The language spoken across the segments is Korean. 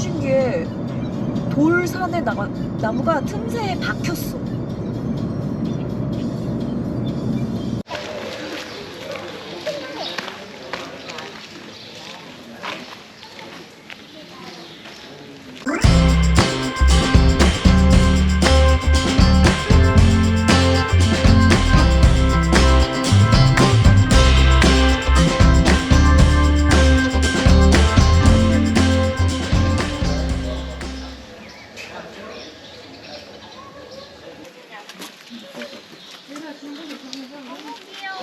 신기해. 돌산에 나가, 나무가 틈새에 박혔어.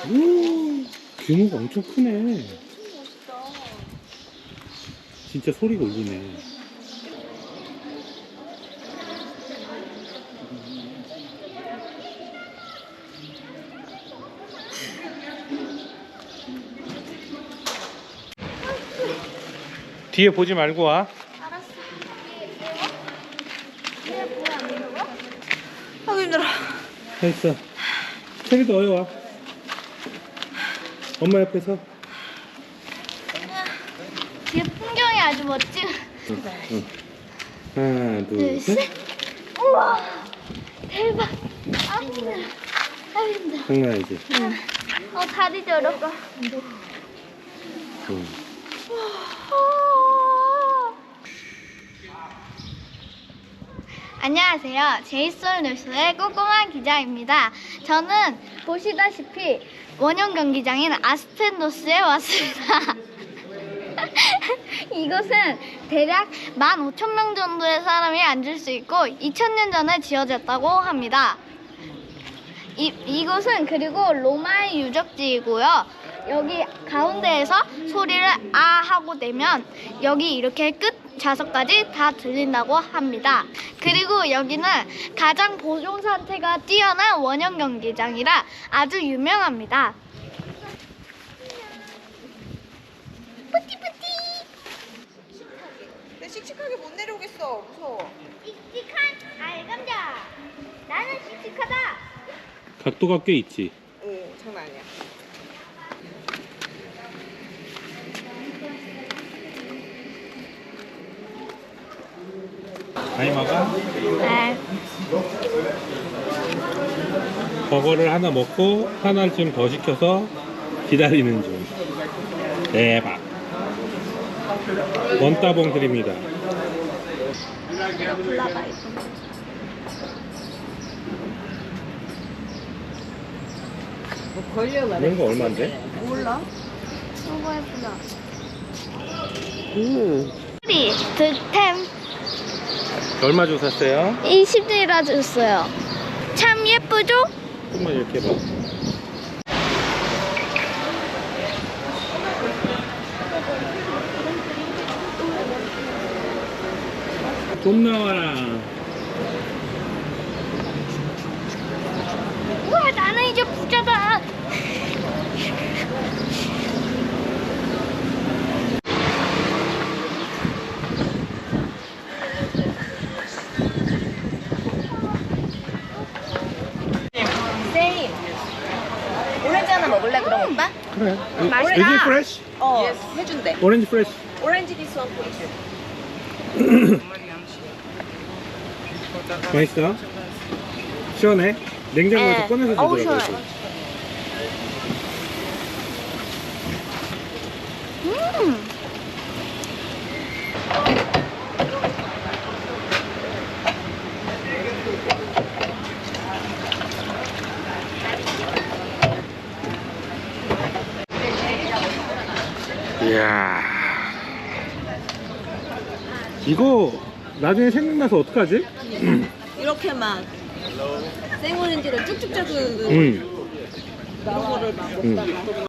오, 규모가 엄청 크네. 진짜 소리가 울리네. 뒤에 보지 말고 와. 아우, 힘들어. 됐어. 체리도 어여 와. 엄마 옆에서. 뒤에 풍경이 아주 멋지. 응. 하나, 둘, 둘, 셋. 셋. 우와, 대박. 아 힘들어. 아 힘들어. 장난 아니지? 어 다리 저려가. 응. 안녕하세요. 제이솔 뉴스의 꼬꼬만 기자입니다. 저는 보시다시피 원형 경기장인 아스펜도스에 왔습니다. 이곳은 대략 15,000명 정도의 사람이 앉을 수 있고 2000년 전에 지어졌다고 합니다. 이, 이곳은 그리고 로마의 유적지이고요. 여기 가운데에서 소리를 아 하고 내면 여기 이렇게 끝 좌석까지 다 들린다고 합니다. 그리고 여기는 가장 보존 상태가 뛰어난 원형 경기장이라 아주 유명합니다. 내 씩씩하게 못 내려오겠어. 무서워. 씩씩한 알감자 나는 씩씩하다 각도가 꽤 있지. 오, 장난 아니야. 많이 먹어? 네. 버거를 하나 먹고 하나를 좀더 시켜서 기다리는 중. 대박. 원따봉 드립니다. 뭐 걸려 이런 거 얼마인데? 몰라. 너무 예쁘다 음. 우리 득템 얼마 주고 샀어요? 20리라 줬어요 참 예쁘죠? 조금만 이렇게 봐. 좀 나와라. 우와 나는 이제 부자다 세임. 오렌지 하나 먹을래 그래. 맛있다. It fresh? 어, 해준대. 오렌지 프레쉬. 오렌지 디스 원 포인트. 맛있어? 시원해? 냉장고에서 네. 꺼내서 어우, 주더라고. 시원해. 음 이야. 이거 나중에 생각나서 어떡하지? 이렇게 막 생오렌지를 쭉쭉 짜서 응. 그런 거를 막 응. 먹다가.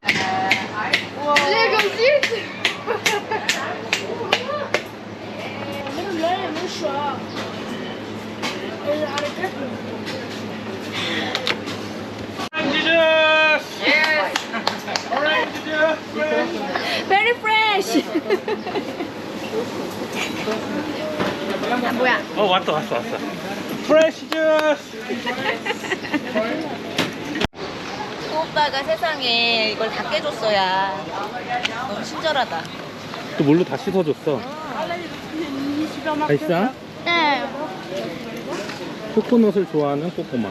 Very fresh. 아, 뭐야 어 왔다 왔어 왔어. 프레시 주스. 오빠가 세상에 이걸 다 깨줬어야 너무 친절하다. 또 물로 다 씻어줬어. 맛있어? 네. 코코넛을 좋아하는 꼬꼬마.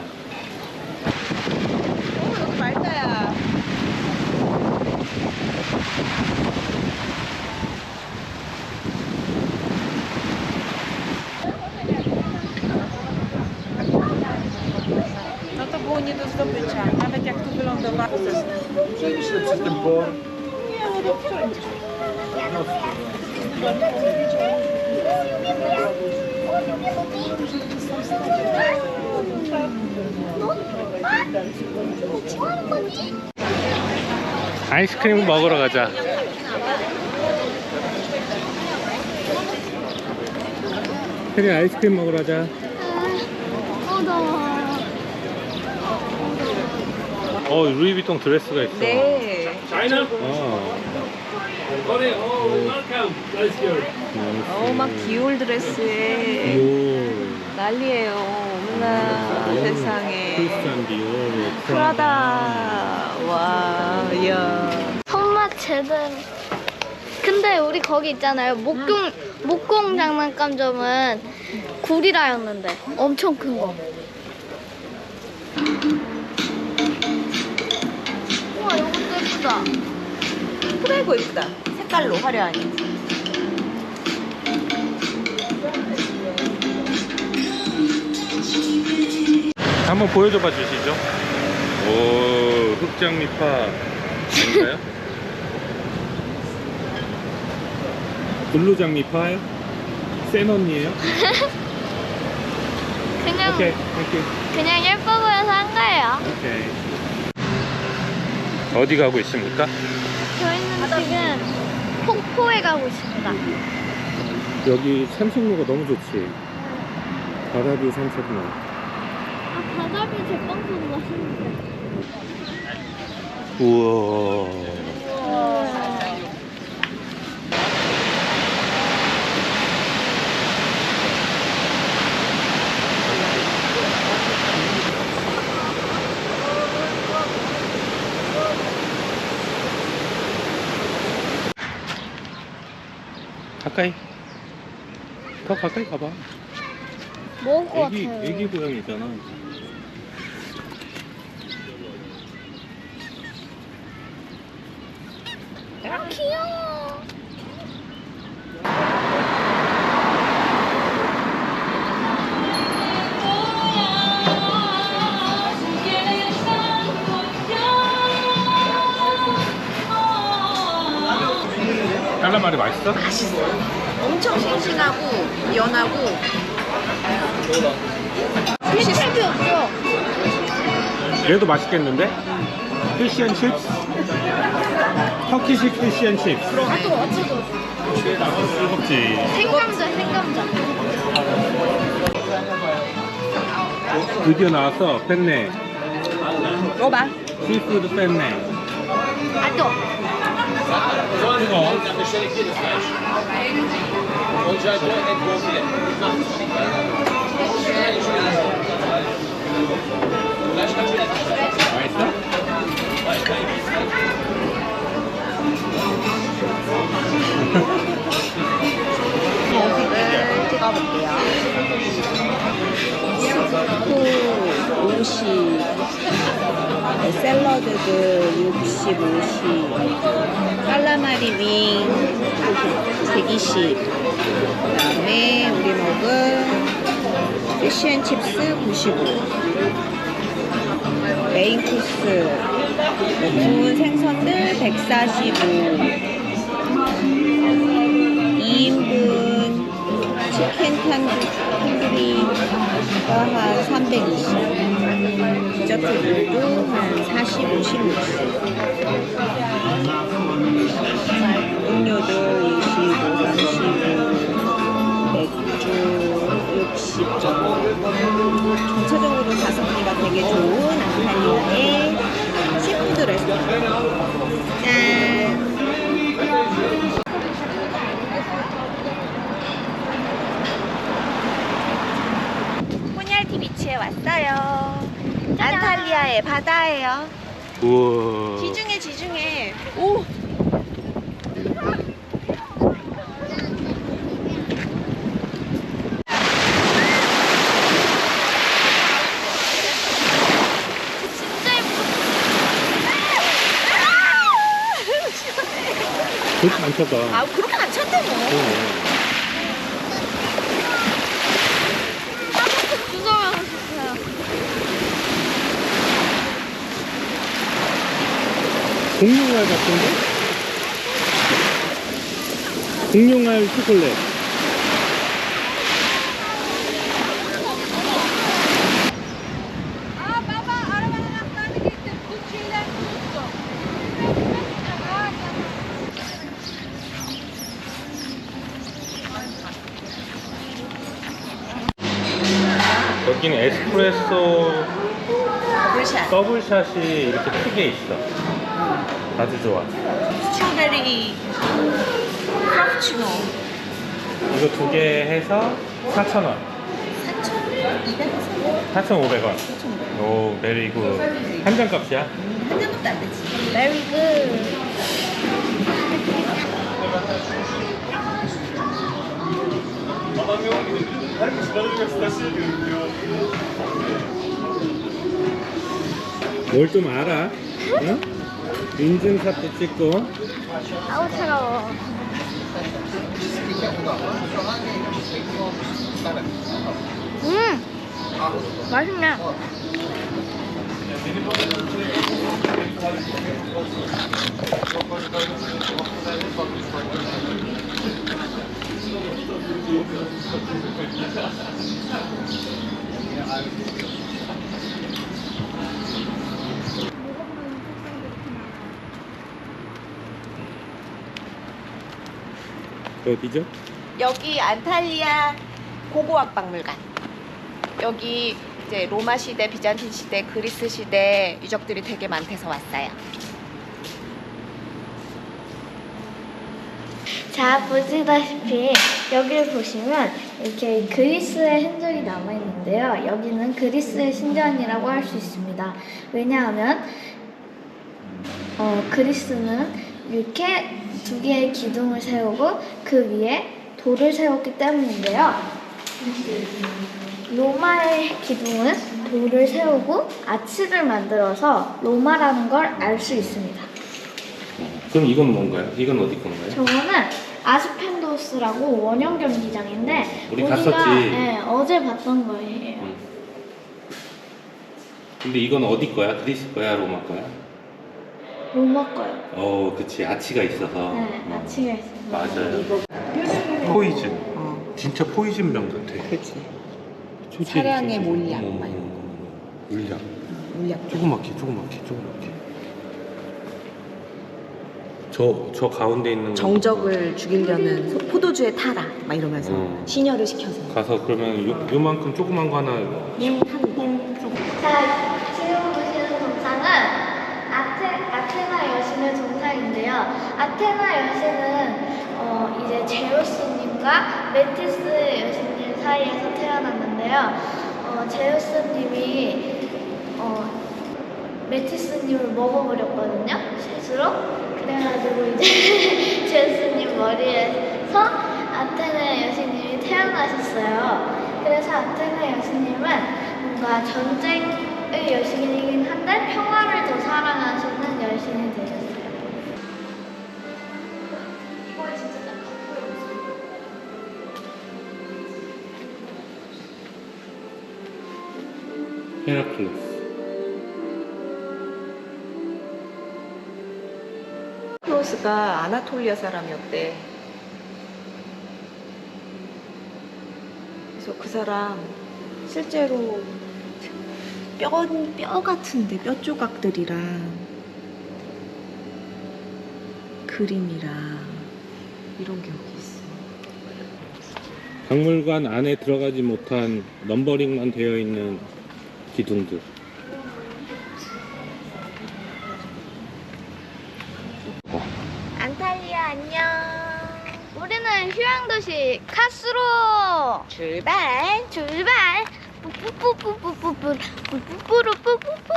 아이스크림 먹으러 가자. 혜리 아이스크림 먹으러 가자. 어, 더워. 어, 루이비통 드레스가 있어. 네. 어. 어, 막 디올 드레스에 오. 난리예요. 어머나 세상에. 프라다. 와, 야. 손맛 제대로. 근데 우리 거기 있잖아요. 목공 목공 장난감점은 구리라였는데 엄청 큰 거. 우와 이것도 예쁘다. 그래, 이거 이쁘다. 색깔로 화려하니. 한번 보여줘 봐 주시죠. 오, 흑장미파 아닌가요? 블루장미파요? 센 언니예요? 그냥 오케이, 땡큐. 그냥 예뻐 보여서 한 거예요. 오케이. 어디 가고 있습니까? 저희는 지금 폭포에 가고 있습니다. 여기 산책로가 너무 좋지. 바다뷰 산책로. 아 바다비 제빵소도 맛있는데. 우와. 더 가까이 가봐. 먹을 것 애기, 같아요. 애기 고양이잖아. 아, 귀여워. 깔라말이 맛있어? 엄청 싱싱하고 연하고 필살기 없어. 얘도 맛있겠는데? 피시앤 칩스? 터키식 피시앤 칩스 아또 어쩌고. 뜨겁지 생감자 생감자. 드디어 나왔어 펜네 먹어봐. 시푸드 펜네 아또. 뜨거 맛있어? 모습을 샐러드들 60, 50, 깔라마리 윙 120, 그 다음에 우리 먹은 피쉬앤칩스 95, 메인 코스, 구운 생선들 145, 2인분 치킨 탄두리가 한 320. 디저트들도 한 40, 50, 60. 음료도 25, 35, 맥주 60 정도. 전체적으로 가성비가 되게 좋은 안탈리아의 시푸드 레스토랑. 짠! 도시에 왔어요. 안탈리아의 바다예요. 우와. 지중해 지중해. 오. 그렇게 안 차다. 아 그렇게 안 찼다고. 어. 공룡알 같은데? 공룡알 초콜릿. 여기는 에스프레소 더블샷. 더블샷이 이렇게 크게 있어. 아주 좋아. 스트로베리 프라푸치노. 이거 두 개 해서 4,000원. 4,200원. 4,500원. 오, 메리 굿. 한잔 값이야? 한 잔밖에 안 되지. Very good. 뭘좀 알아? 응? 인증샷도 찍고. 아우 차가워. 음, 맛있네. 어디죠? 여기 안탈리아 고고학 박물관. 여기 이제 로마 시대, 비잔틴 시대, 그리스 시대 유적들이 되게 많대서 왔어요. 자, 보시다시피 여기를 보시면 이렇게 그리스의 흔적이 남아 있는데요. 여기는 그리스의 신전이라고 할 수 있습니다. 왜냐하면 어, 그리스는 이렇게 두 개의 기둥을 세우고 그 위에 돌을 세웠기 때문인데요. 로마의 기둥은 돌을 세우고 아치를 만들어서 로마라는 걸 알 수 있습니다. 그럼 이건 뭔가요? 이건 어디 건가요? 저거는 아스펜도스라고 원형 경기장인데 우리 갔었지. 네, 어제 봤던 거예요. 응. 근데 이건 어디 거야? 그리스 거야? 로마 거야? 로마 거요. 어, 그치. 아치가 있어서. 네, 어. 아치가 있어요. 맞아요. 포이즌. 어, 진짜 포이즌 병 같아. 그렇지. 소질 차량의. 몰약, 어. 물약. 물약. 조그맣게, 조그맣게, 조그맣게. 저, 저 가운데 있는 거. 정적을 죽이려는 소- 포도주에 타라 막 이러면서 어. 신혈을 시켜서 가서 그러면 요, 요만큼 조그만 거 하나 자, 지금 보시는 동상은 아테, 아테나 여신의 동상인데요. 아테나 여신은 어, 이제 제우스님과 메티스 여신님 사이에서 태어났는데요. 어, 제우스님이 어, 메티스님을 먹어버렸거든요. 실수로. 그래가지고 이제 제우스님 머리에서 아테나 여신님이 태어나셨어요. 그래서 아테나 여신님은 뭔가 전쟁의 여신이긴 한데 평화를 더 사랑하시는 여신이 되셨어요. 헤라클레스. 클로스가 아나톨리아 사람이었대. 그래서 그 사람 실제로 뼈, 뼈 같은데 뼈 조각들이랑 그림이랑 이런 게 여기 있어. 박물관 안에 들어가지 못한 넘버링만 되어 있는 기둥들. 안탈리아 안녕. 우리는 휴양도시 카스로 출발. 출발. 뿌뿌뿌뿌뿌뿌뿌 뿌뿌뿌뿌뿌뿌.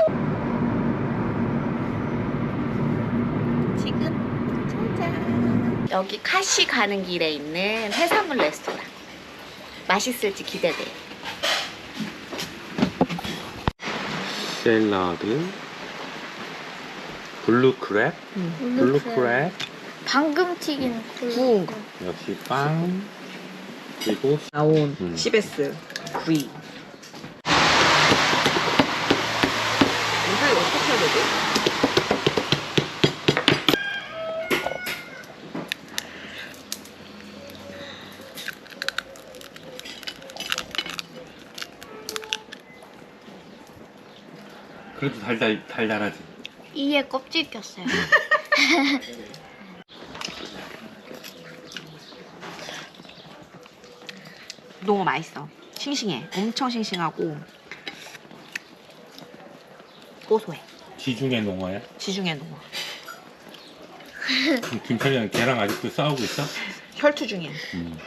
지금 도착. 여기 카시 가는 길에 있는 해산물 레스토랑. 맛있을지 기대돼. 샐러드. 블루 크랩. 블루 크랩. 방금 튀긴 굴. 구운 거. 역시 빵 그리고 나온 음. 시베스 구이. 이거 어떻게 해야 되지? 그래도 달달 달달하지. 이에 껍질 꼈어요. 너무 맛있어. 싱싱해. 엄청 싱싱하고 고소해. 지중해 농어야? 지중해 농어. 김철이랑 걔랑 아직도 싸우고 있어? 혈투 중이야. 음.